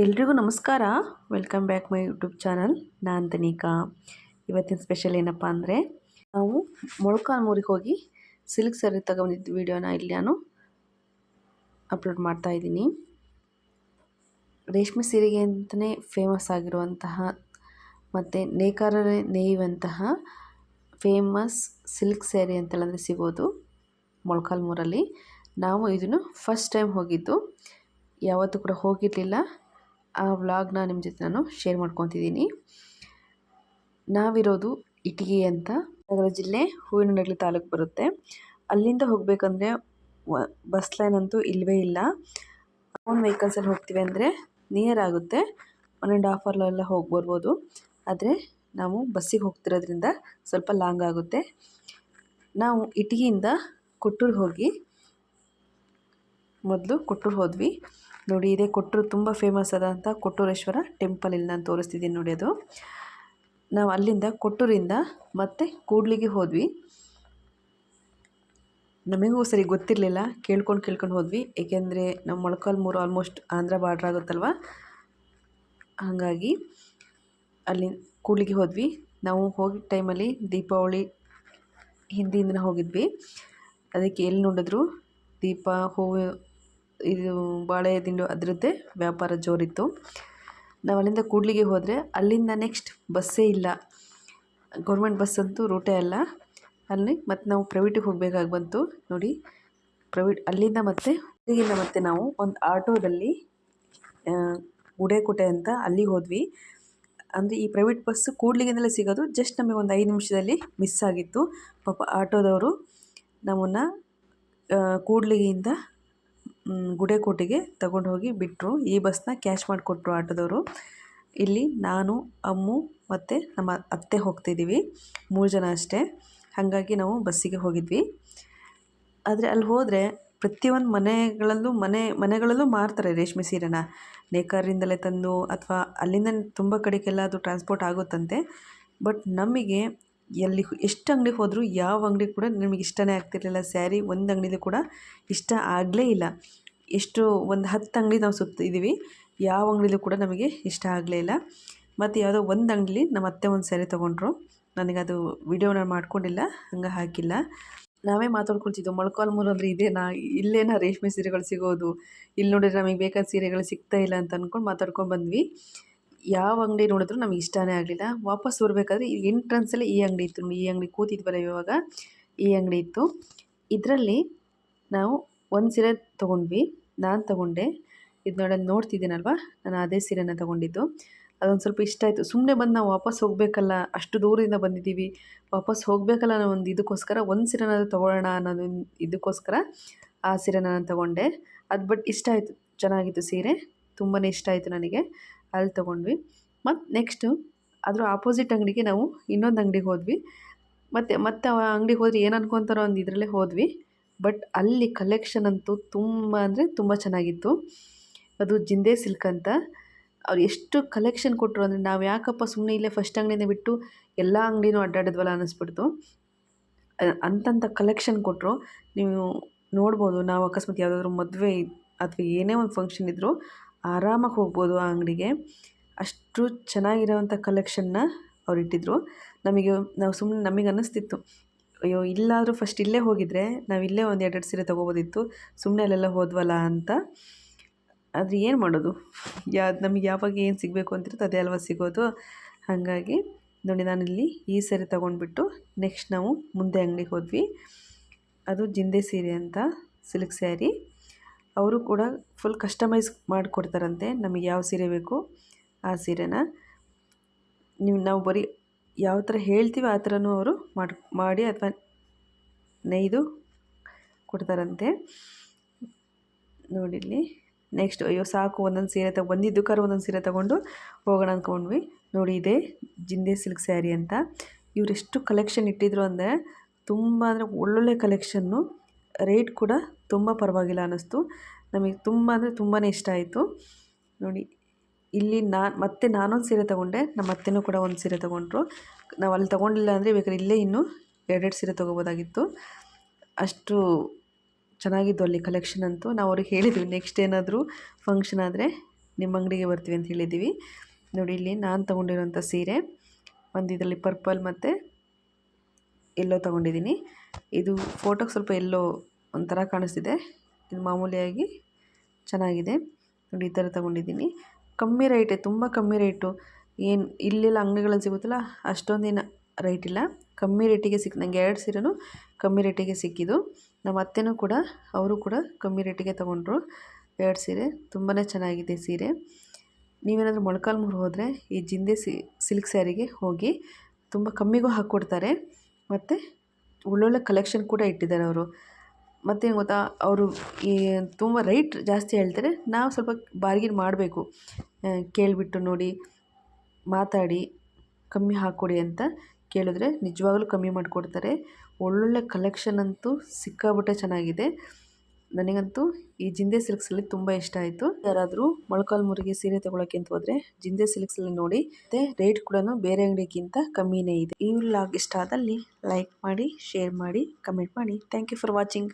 ಎಲ್ರಿಗೂ ನಮಸ್ಕಾರ. Welcome back my YouTube channel ನಾನು ತನಿಕಾ ಇವತ್ತಿನ ಸ್ಪೆಷಲ್ ಏನಪ್ಪ ಅಂದರೆ, ನಾವು ಮೊಳಕಾಲ್ಮೂರಿಗೆ ಹೋಗಿ ಸಿಲ್ಕ್ ಸರಿ ತಗೊಂಡಿದ್ದ ವಿಡಿಯೋನ ಇಲ್ಲಿ ನಾನು ಅಪ್ಲೋಡ್ ಮಾಡ್ತಾ ಇದ್ದೀನಿ. ರೇಷ್ಮೆ ಸೀರೆಗೆ ಅಂತಲೇ ಫೇಮಸ್ ಆಗಿರುವಂತಹ ಮತ್ತು ನೇಕಾರರೇ ನೇಯುವಂತಹ ಫೇಮಸ್ ಸಿಲ್ಕ್ ಸ್ಯಾರಿ ಅಂತೆಲ್ಲಂದರೆ ಸಿಗೋದು ಮೊಳಕಾಲ್ಮೂರಲ್ಲಿ ನಾವು ಇದನ್ನು ಫಸ್ಟ್ ಟೈಮ್ ಹೋಗಿದ್ದು. ಯಾವತ್ತೂ ಕೂಡ ಹೋಗಿರಲಿಲ್ಲ. ಆ ವ್ಲಾಗ್ನ ನಿಮ್ಮ ಜೊತೆ ನಾನು ಶೇರ್ ಮಾಡ್ಕೊತಿದ್ದೀನಿ. ನಾವಿರೋದು ಇಟಗಿ ಅಂತ ನಗರ ಜಿಲ್ಲೆ ಹೂವಿನಡಗಲಿ ತಾಲೂಕು ಬರುತ್ತೆ. ಅಲ್ಲಿಂದ ಹೋಗಬೇಕಂದ್ರೆ ಬಸ್ ಲೈನ್ ಅಂತೂ ಇಲ್ಲವೇ ಇಲ್ಲ. ಓನ್ ವೆಹಿಕಲ್ಸಲ್ಲಿ ಹೋಗ್ತೀವಿ ಅಂದರೆ ನಿಯರ್ ಆಗುತ್ತೆ. ಒನ್ ಆ್ಯಂಡ್ ಹಾಫ್ ಅವರ್ಲೆಲ್ಲ ಹೋಗಿ ಬರ್ಬೋದು. ಆದರೆ ನಾವು ಬಸ್ಸಿಗೆ ಹೋಗ್ತಿರೋದ್ರಿಂದ ಸ್ವಲ್ಪ ಲಾಂಗ್ ಆಗುತ್ತೆ. ನಾವು ಇಟಗಿಯಿಂದ ಕೊಟ್ಟೂರು ಹೋಗಿ ಮೊದಲು ಕೊಟ್ಟೂರು ಹೋದ್ವಿ. ನೋಡಿ, ಇದೇ ಕೊಟ್ಟೂರು ತುಂಬ ಫೇಮಸ್ ಆದಂಥ ಕೊಟ್ಟೂರೇಶ್ವರ ಟೆಂಪಲ್ ಇಲ್ಲಿ ನಾನು ತೋರಿಸ್ತಿದ್ದೀನಿ ನೋಡಿ ಅದು. ನಾವು ಅಲ್ಲಿಂದ ಕೊಟ್ಟೂರಿಂದ ಮತ್ತೆ ಕೂಡ್ಲಿಗೆ ಹೋದ್ವಿ. ನಮಗೂ ಸರಿ ಗೊತ್ತಿರಲಿಲ್ಲ, ಕೇಳ್ಕೊಂಡು ಕೇಳ್ಕೊಂಡು ಹೋದ್ವಿ. ಏಕೆಂದರೆ ನಮ್ಮ ಮೊಳಕಾಲ್ಮೂರು ಆಲ್ಮೋಸ್ಟ್ ಆಂಧ್ರ ಬಾರ್ಡ್ರ್ ಆಗುತ್ತಲ್ವ? ಹಾಗಾಗಿ ಅಲ್ಲಿ ಕೂಡ್ಲಿಗೆ ಹೋದ್ವಿ. ನಾವು ಹೋಗಿದ್ದ ಟೈಮಲ್ಲಿ ದೀಪಾವಳಿ ಹಿಂದಿಯಿಂದ ಹೋಗಿದ್ವಿ. ಅದಕ್ಕೆ ಎಲ್ಲಿ ನೋಡಿದ್ರು ದೀಪ, ಹೂವು ಇದು ಬಾಳೆ ದಿಂಡು ಅದರದ್ದೇ ವ್ಯಾಪಾರ ಜೋರಿತ್ತು. ನಾವು ಅಲ್ಲಿಂದ ಕೂಡ್ಲಿಗೆ ಹೋದರೆ ಅಲ್ಲಿಂದ ನೆಕ್ಸ್ಟ್ ಬಸ್ಸೇ ಇಲ್ಲ. ಗೌರ್ಮೆಂಟ್ ಬಸ್ ಅಂತೂ ರೂಟೇ ಅಲ್ಲ. ಅಲ್ಲಿ ಮತ್ತು ನಾವು ಪ್ರೈವೇಟಿಗೆ ಹೋಗಬೇಕಾಗಿ ಬಂತು. ನೋಡಿ ಪ್ರೈವೇಟ್ ಅಲ್ಲಿಂದ ಮತ್ತೆ ಅಲ್ಲಿಂದ ಮತ್ತೆ ನಾವು ಒಂದು ಆಟೋದಲ್ಲಿ ಗುಡೇಕೋಟೆ ಅಂತ ಅಲ್ಲಿಗೆ ಹೋದ್ವಿ. ಅಂದರೆ ಈ ಪ್ರೈವೇಟ್ ಬಸ್ಸು ಕೂಡ್ಲಿಗಿಂದಲೇ ಸಿಗೋದು. ಜಸ್ಟ್ ನಮಗೆ ಒಂದು ಐದು ನಿಮಿಷದಲ್ಲಿ ಮಿಸ್ ಆಗಿತ್ತು. ಪಾಪ ಆಟೋದವರು ನಮ್ಮನ್ನು ಕೂಡ್ಲಿಗಿಂದ ಗುಡೇಕೋಟೆಗೆ ತಗೊಂಡು ಹೋಗಿ ಬಿಟ್ಟರು ಈ ಬಸ್ನ ಕ್ಯಾಶ್ ಮಾಡಿಕೊಟ್ರು ಆಟೋದವರು. ಇಲ್ಲಿ ನಾನು, ಅಮ್ಮು ಮತ್ತು ನಮ್ಮ ಅತ್ತೆ ಹೋಗ್ತಿದ್ದೀವಿ ಮೂರು ಜನ ಅಷ್ಟೇ. ಹಾಗಾಗಿ ನಾವು ಬಸ್ಸಿಗೆ ಹೋಗಿದ್ವಿ. ಆದರೆ ಅಲ್ಲಿ ಹೋದರೆ ಪ್ರತಿಯೊಂದು ಮನೆಗಳಲ್ಲೂ ಮನೆ, ಮನೆಗಳಲ್ಲೂ ಮಾರ್ತಾರೆ ರೇಷ್ಮೆ ಸೀರೆನ. ನೇಕಾರರಿಂದಲೇ ತಂದು ಅಥವಾ ಅಲ್ಲಿಂದ ತುಂಬ ಕಡೆಗೆಲ್ಲ ಅದು ಟ್ರಾನ್ಸ್ಪೋರ್ಟ್ ಆಗುತ್ತಂತೆ. ಬಟ್ ನಮಗೆ ಎಲ್ಲಿ ಎಷ್ಟು ಅಂಗಡಿಗೆ ಹೋದರೂ ಯಾವ ಅಂಗಡಿ ಕೂಡ ನಿಮಗೆ ಇಷ್ಟನೇ ಆಗ್ತಿರಲಿಲ್ಲ. ಸ್ಯಾರಿ ಒಂದು ಅಂಗಡಿಲಿ ಕೂಡ ಇಷ್ಟ ಆಗಲೇ ಇಲ್ಲ. ಎಷ್ಟು ಒಂದು ಹತ್ತು ಅಂಗಡಿ ನಾವು ಸುತ್ತಿದ್ದೀವಿ ಯಾವ ಅಂಗಡಿಲೂ ಕೂಡ ನಮಗೆ ಇಷ್ಟ ಆಗಲೇ ಇಲ್ಲ. ಮತ್ತು ಯಾವುದೋ ಒಂದು ಅಂಗಡಿಲಿ ನಮ್ಮ ಅತ್ತೆ ಒಂದು ಸ್ಯಾರಿ ತೊಗೊಂಡ್ರು. ನನಗದು ವಿಡಿಯೋನ ಮಾಡ್ಕೊಂಡಿಲ್ಲ, ಹಂಗೆ ಹಾಕಿಲ್ಲ. ನಾವೇ ಮಾತಾಡ್ಕೊಳ್ತಿದ್ದೋ ಮೊಳಕಾಲ್ಮೂರು ಅಂದರೆ ಇದೇನಾ ಇಲ್ಲೇನಾ ರೇಷ್ಮೆ ಸೀರೆಗಳು ಸಿಗೋದು ಇಲ್ಲಿ ನೋಡಿದ್ರೆ ನಮಗೆ ಬೇಕಾದ ಸೀರೆಗಳು ಸಿಗ್ತಾ ಇಲ್ಲ ಅಂತ ಅಂದ್ಕೊಂಡು ಮಾತಾಡ್ಕೊಂಡು ಬಂದ್ವಿ. ಯಾವ ಅಂಗಡಿ ನೋಡಿದ್ರು ನಮಗೆ ಇಷ್ಟನೇ ಆಗಲಿಲ್ಲ. ವಾಪಸ್ ಬರಬೇಕಾದ್ರೆ ಎಂಟ್ರೆನ್ಸಲ್ಲಿ ಈ ಅಂಗಡಿ ಇತ್ತು ಈ ಅಂಗಡಿ ಕೂತಿದ್ವಲ್ಲ ಇವಾಗ. ಈ ಅಂಗಡಿ ಇತ್ತು. ಇದರಲ್ಲಿ ನಾವು ಒಂದು ಸೀರೆ ತೊಗೊಂಡ್ವಿ. ನಾನು ತೊಗೊಂಡೆ. ಇದು ನೋಡಿ ನೋಡ್ತಿದ್ದೀನಲ್ವ? ನಾನು ಅದೇ ಸೀರೆನ ತೊಗೊಂಡಿದ್ದು. ಅದೊಂದು ಸ್ವಲ್ಪ ಇಷ್ಟ ಆಯಿತು. ಸುಮ್ಮನೆ ಬಂದು ನಾವು ವಾಪಸ್ ಹೋಗಬೇಕಲ್ಲ. ಅಷ್ಟು ದೂರದಿಂದ ಬಂದಿದ್ದೀವಿ. ವಾಪಸ್ ಹೋಗಬೇಕಲ್ಲ ಅನ್ನೋ ಒಂದು ಇದಕ್ಕೋಸ್ಕರ ಒಂದು ಸೀರೆನಾದ್ರೂ ತೊಗೊಳ್ಳೋಣ ಅನ್ನೋದು ಇದಕ್ಕೋಸ್ಕರ ಆ ಸೀರೆನ ನಾನು ತೊಗೊಂಡೆ. ಅದು ಬಟ್ ಇಷ್ಟ ಆಯಿತು. ಚೆನ್ನಾಗಿತ್ತು ಸೀರೆ. ತುಂಬಾ ಇಷ್ಟ ಆಯಿತು ನನಗೆ. ಅಲ್ಲಿ ತೊಗೊಂಡ್ವಿ. ಮತ್ತು ನೆಕ್ಸ್ಟು ಅದರ ಆಪೋಸಿಟ್ ಅಂಗಡಿಗೆ ನಾವು ಇನ್ನೊಂದು ಅಂಗಡಿಗೆ ಹೋದ್ವಿ. ಮತ್ತು, ಮತ್ತೆ ಆ ಅಂಗಡಿಗೆ ಹೋದ್ರೆ ಏನು ಅನ್ಕೊತಾರೋ ಒಂದು ಇದರಲ್ಲೇ ಹೋದ್ವಿ. ಬಟ್ ಅಲ್ಲಿ ಕಲೆಕ್ಷನ್ ಅಂತೂ ತುಂಬ ಅಂದರೆ ತುಂಬ ಚೆನ್ನಾಗಿತ್ತು. ಅದು ಜಿಂದೆ ಸಿಲ್ಕ್ ಅಂತ. ಅವ್ರು ಎಷ್ಟು ಕಲೆಕ್ಷನ್ ಕೊಟ್ಟರು ಅಂದರೆ ನಾವು ಯಾಕಪ್ಪ ಸುಮ್ಮನೆ ಇಲ್ಲೇ ಫಸ್ಟ್ ಅಂಗಡಿನೇ ಬಿಟ್ಟು ಎಲ್ಲ ಅಂಗಡಿನೂ ಅಡ್ಡಾಡಿದ್ವಲ್ಲ ಅನ್ನಿಸ್ಬಿಡ್ತು. ಅಂತಂಥ ಕಲೆಕ್ಷನ್ ಕೊಟ್ಟರು ನೀವು ನೋಡ್ಬೋದು, ನಾವು ಅಕಸ್ಮಾತ್ ಯಾವುದಾದ್ರೂ ಮದುವೆ ಅಥವಾ ಏನೇ ಒಂದು ಫಂಕ್ಷನ್ ಇದ್ದರೂ ಆರಾಮಾಗಿ ಹೋಗ್ಬೋದು ಆ ಅಂಗಡಿಗೆ. ಅಷ್ಟು ಚೆನ್ನಾಗಿರೋವಂಥ ಕಲೆಕ್ಷನ್ನ ಅವ್ರು ಇಟ್ಟಿದ್ದರು ನಮಗೆ, ನಾವು ಸುಮ್ಮನೆ ನಮಗೆ ಅನ್ನಿಸ್ತಿತ್ತು. ಅಯ್ಯೋ, ಇಲ್ಲಾದರೂ ಫಸ್ಟ್ ಇಲ್ಲೇ ಹೋಗಿದ್ರೆ ನಾವು ಇಲ್ಲೇ ಒಂದು ಎರಡೆರಡು ಸೀರೆ ತೊಗೋಬೋದಿತ್ತು. ಸುಮ್ಮನೆ ಅಲ್ಲೆಲ್ಲ ಹೋದ್ವಲ್ಲ ಅಂತ. ಆದರೆ ಏನು ಮಾಡೋದು? ಯಾ, ನಮಗೆ ಯಾವಾಗ ಏನು ಸಿಗಬೇಕು ಅಂತಿರುತ್ತೆ ಅದೇ ಅಲ್ವಾ ಸಿಗೋದು. ಹಾಗಾಗಿ ನೋಡಿ, ನಾನಿಲ್ಲಿ ಈ ಸೀರೆ ತೊಗೊಂಡ್ಬಿಟ್ಟು ನೆಕ್ಸ್ಟ್ ನಾವು ಮುಂದೆ ಅಂಗಡಿಗೆ ಹೋದ್ವಿ. ಅದು ಜಿಂದೆ ಸೀರೆ ಅಂತ, ಸಿಲ್ಕ್ ಸ್ಯಾರಿ. ಅವರು ಕೂಡ ಫುಲ್ ಕಸ್ಟಮೈಸ್ ಮಾಡಿಕೊಡ್ತಾರಂತೆ. ನಮಗೆ ಯಾವ ಸೀರೆ ಬೇಕು ಆ ಸೀರೆನ. ನೀವು, ನಾವು ಬರೀ ಯಾವ ಥರ ಹೇಳ್ತೀವಿ ಆ ಥರನೂ ಅವರು ಮಾಡಿ ಮಾಡಿ ಅಥವಾ ನೈದು ಕೊಡ್ತಾರಂತೆ. ನೋಡಿಲ್ಲಿ ನೆಕ್ಸ್ಟ್ ಅಯ್ಯೋ ಸಾಕು, ಒಂದೊಂದು ಸೀರೆ ತಗೊ ಬಂದಿದ್ದಕ್ಕಾರ ಒಂದೊಂದು ಸೀರೆ ತೊಗೊಂಡು ಹೋಗೋಣ ಅಂದ್ಕೊಂಡ್ವಿ ನೋಡಿ ಇದೆ, ಜಿಂದೆ ಸಿಲ್ಕ್ ಸ್ಯಾರಿ ಅಂತ. ಇವರೆಷ್ಟು ಕಲೆಕ್ಷನ್ ಇಟ್ಟಿದ್ರು ಅಂದರೆ ತುಂಬ ಅಂದರೆ ಒಳ್ಳೊಳ್ಳೆ ಕಲೆಕ್ಷನ್ನು ರೇಟ್ ಕೂಡ ತುಂಬ ಪರವಾಗಿಲ್ಲ ಅನ್ನಿಸ್ತು. ನಮಗೆ ತುಂಬ ಅಂದರೆ ತುಂಬಾ ಇಷ್ಟ ಆಯಿತು. ನೋಡಿ, ಇಲ್ಲಿ ನಾನು, ಮತ್ತೆ ನಾನೊಂದು ಸೀರೆ ತೊಗೊಂಡೆ ನಮ್ಮ ಅತ್ತೆನೂ ಕೂಡ ಒಂದು ಸೀರೆ ತೊಗೊಂಡ್ರು. ನಾವು ಅಲ್ಲಿ ತೊಗೊಂಡಿಲ್ಲ ಅಂದರೆ ಬೇಕಾದ್ರೆ ಇಲ್ಲೇ ಇನ್ನೂ ಎರಡೆರಡು ಸೀರೆ ತೊಗೋಬೋದಾಗಿತ್ತು. ಅಷ್ಟು ಚೆನ್ನಾಗಿದ್ದು ಅಲ್ಲಿ ಕಲೆಕ್ಷನ್ ಅಂತೂ. ನಾವು ಅವ್ರಿಗೆ ಹೇಳಿದ್ವಿ ನೆಕ್ಸ್ಟ್ ಏನಾದರೂ ಫಂಕ್ಷನ್ ಆದರೆ ನಿಮ್ಮ ಅಂಗಡಿಗೆ ಬರ್ತೀವಿ ಅಂತ ಹೇಳಿದ್ದೀವಿ ನೋಡಿ, ಇಲ್ಲಿ ನಾನು ತೊಗೊಂಡಿರೋಂಥ ಸೀರೆ. ಒಂದು ಇದರಲ್ಲಿ ಪರ್ಪಲ್ ಮತ್ತು ಎಲ್ಲೋ ತೊಗೊಂಡಿದ್ದೀನಿ ಇದು ಫೋಟೋಗೆ ಸ್ವಲ್ಪ ಎಲ್ಲೋ ಒಂಥರ ಕಾಣಿಸ್ತಿದೆ. ಇದು ಮಾಮೂಲಿಯಾಗಿ ಚೆನ್ನಾಗಿದೆ. ನೋಡಿ, ಈ ಥರ ತೊಗೊಂಡಿದ್ದೀನಿ. ಕಮ್ಮಿ ರೇಟೇ ತುಂಬ ಕಮ್ಮಿ ರೇಟು ಏನು, ಇಲ್ಲೆಲ್ಲ ಅಂಗಡಿಗಳಲ್ಲಿ ಸಿಗುತ್ತಲ್ಲ, ಅಷ್ಟೊಂದೇನು ರೇಟ್ ಇಲ್ಲ. ಕಮ್ಮಿ ರೇಟಿಗೆ ಸಿಕ್ ನನಗೆ ಎರಡು ಸೀರೆನೂ ಕಮ್ಮಿ ರೇಟಿಗೆ ಸಿಕ್ಕಿದ್ದು. ನಮ್ಮ ಅತ್ತೆನೂ ಕೂಡ, ಅವರು ಕೂಡ ಕಮ್ಮಿ ರೇಟಿಗೆ ತೊಗೊಂಡ್ರು. ಎರಡು ಸೀರೆ ತುಂಬಾ ಚೆನ್ನಾಗಿದೆ ಸೀರೆ. ನೀವೇನಾದರೂ ಮೊಳಕಾಲ್ಮೂರು ಹೋದರೆ, ಈ ಜಿಂದೆ ಸಿಲ್ಕ್ ಸ್ಯಾರಿಗೆ ಹೋಗಿ, ತುಂಬ ಕಮ್ಮಿಗೂ ಹಾಕ್ಕೊಡ್ತಾರೆ. ಮತ್ತು, ಒಳ್ಳೊಳ್ಳೆ ಕಲೆಕ್ಷನ್ ಕೂಡ ಇಟ್ಟಿದ್ದಾರೆ ಅವರು. ಮತ್ತೇನು ಗೊತ್ತಾ, ಅವರು ಈ ತುಂಬ ರೈಟ್ ಜಾಸ್ತಿ ಹೇಳ್ತಾರೆ, ನಾವು ಸ್ವಲ್ಪ ಬಾರ್ಗಿನ್ ಮಾಡಬೇಕು. ಕೇಳಿಬಿಟ್ಟು ನೋಡಿ, ಮಾತಾಡಿ, ಕಮ್ಮಿ ಹಾಕ್ಕೊಡಿ ಅಂತ ಕೇಳಿದ್ರೆ ನಿಜವಾಗ್ಲೂ ಕಮ್ಮಿ ಮಾಡಿಕೊಡ್ತಾರೆ. ಒಳ್ಳೊಳ್ಳೆ ಕಲೆಕ್ಷನ್ ಅಂತೂ ಸಿಕ್ಕಾಪಟ್ಟೆ ಚೆನ್ನಾಗಿದೆ. ನನಗಂತೂ ಈ ಜಿಂದೆ ಸಿಲ್ಕ್ಸಲ್ಲಿ ತುಂಬ ಇಷ್ಟ ಆಯಿತು. ಯಾರಾದರೂ ಮೊಳಕಾಲ್ಮೂರಿಗೆ ಸೀರೆ ತೊಗೊಳಕ್ಕೆ ಅಂತ ಹೋದರೆ ಜಿಂದೆ ಸಿಲ್ಕ್ಸಲ್ಲಿ ನೋಡಿ. ಮತ್ತೆ ರೇಟ್ ಕೂಡ ಬೇರೆ ಅಂಗಡಿಗಿಂತ ಕಮ್ಮಿನೇ ಇದೆ. ಈ ವ್ಲಾಗ್ ಇಷ್ಟ ಆದಲ್ಲಿ ಲೈಕ್ ಮಾಡಿ, ಶೇರ್ ಮಾಡಿ, ಕಮೆಂಟ್ ಮಾಡಿ. Thank you for watching.